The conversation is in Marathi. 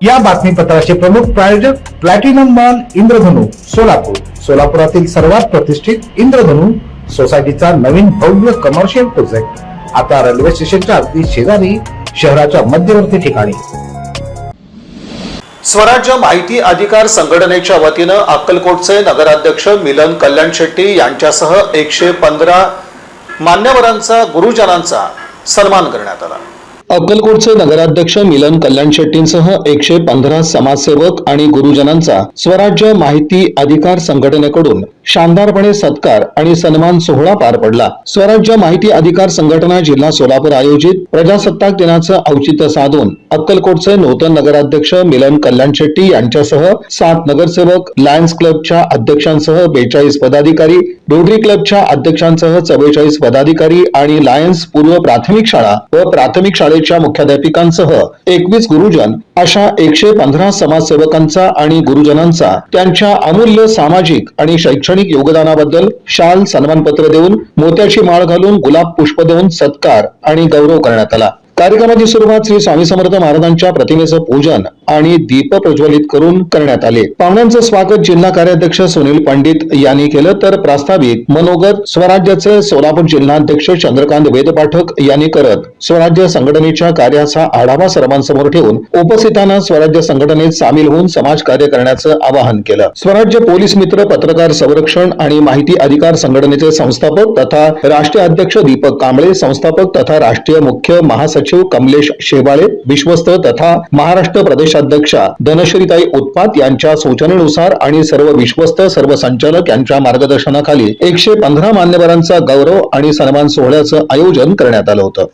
या बातमीपत्राचे प्रमुख प्रायोजक प्लॅटिनम मॉल इंद्रधनु सोलापूर. सोलापुरातील सर्वात प्रतिष्ठित इंद्रधनु सोसायटीचा नवीन भव्य कमर्शियल प्रोजेक्ट आता रेल्वे स्टेशनच्या अगदी शेजारी शहराच्या मध्यवर्ती ठिकाणी. स्वराज्य माहिती अधिकार संघटनेच्या वतीनं अक्कलकोटचे नगराध्यक्ष मिलन कल्याण शेट्टी यांच्यासह एकशे पंधरा मान्यवरांचा गुरुजनांचा सन्मान करण्यात आला. अक्कलकोटचे नगराध्यक्ष मिलन कल्याण शेट्टींसह एकशे पंधरा समाजसेवक आणि गुरुजनांचा स्वराज्य माहिती अधिकार संघटनेकडून शानदारपणे सत्कार आणि सन्मान सोहळा पार पडला. स्वराज्य माहिती अधिकार संघटना जिल्हा सोलापूर आयोजित प्रजासत्ताक दिनाचं औचित्य साधून अक्कलकोटचे नूतन नगराध्यक्ष मिलन कल्याण शेट्टी यांच्यासह सात नगरसेवक लायन्स क्लबच्या अध्यक्षांसह बेचाळीस पदाधिकारी रोटरी क्लबच्या अध्यक्षांसह चव्वेचाळीस पदाधिकारी आणि लायन्स पूर्व प्राथमिक शाळा व प्राथमिक शाळेच्या मुख्याध्यापिकांसह एकवीस गुरुजन अशा एकशे पंधरा समाजसेवकांचा आणि गुरुजनांचा त्यांच्या अमूल्य सामाजिक आणि शैक्षणिक योगदानाबद्दल शाल सन्मानपत्र देऊन मोत्याची माळ घालून गुलाब पुष्प देऊन सत्कार आणि गौरव करण्यात आला. कार्यक्रमाची सुरुवात श्री स्वामी समर्थ महाराजांच्या प्रतिमेचं पूजन आणि दीप प्रज्वलित करून करण्यात आले. पाहुण्यांचं स्वागत जिल्हा कार्याध्यक्ष सुनील पंडित यांनी केलं. तर प्रास्ताविक मनोगत स्वराज्याचे सोलापूर जिल्हाध्यक्ष चंद्रकांत वेदपाठक यांनी करत स्वराज्य संघटनेच्या कार्याचा आढावा सर्वांसमोर ठेवून उपस्थितांना स्वराज्य संघटनेत सामील होऊन समाज कार्य करण्याचं आवाहन केलं. स्वराज्य पोलीस मित्र पत्रकार संरक्षण आणि माहिती अधिकार संघटनेचे संस्थापक तथा राष्ट्रीय अध्यक्ष दीपक कांबळे संस्थापक तथा राष्ट्रीय मुख्य महासचिव कमलेश शेवाळे विश्वस्त तथा महाराष्ट्र प्रदेश अध्यक्षा धनश्रीताई उत्पात यांच्या सूचनेनुसार आणि सर्व विश्वस्त सर्व संचालक यांच्या मार्गदर्शनाखाली एकशे पंधरा मान्यवरांचा गौरव आणि सन्मान सोहळ्याचं आयोजन करण्यात आलं होतं.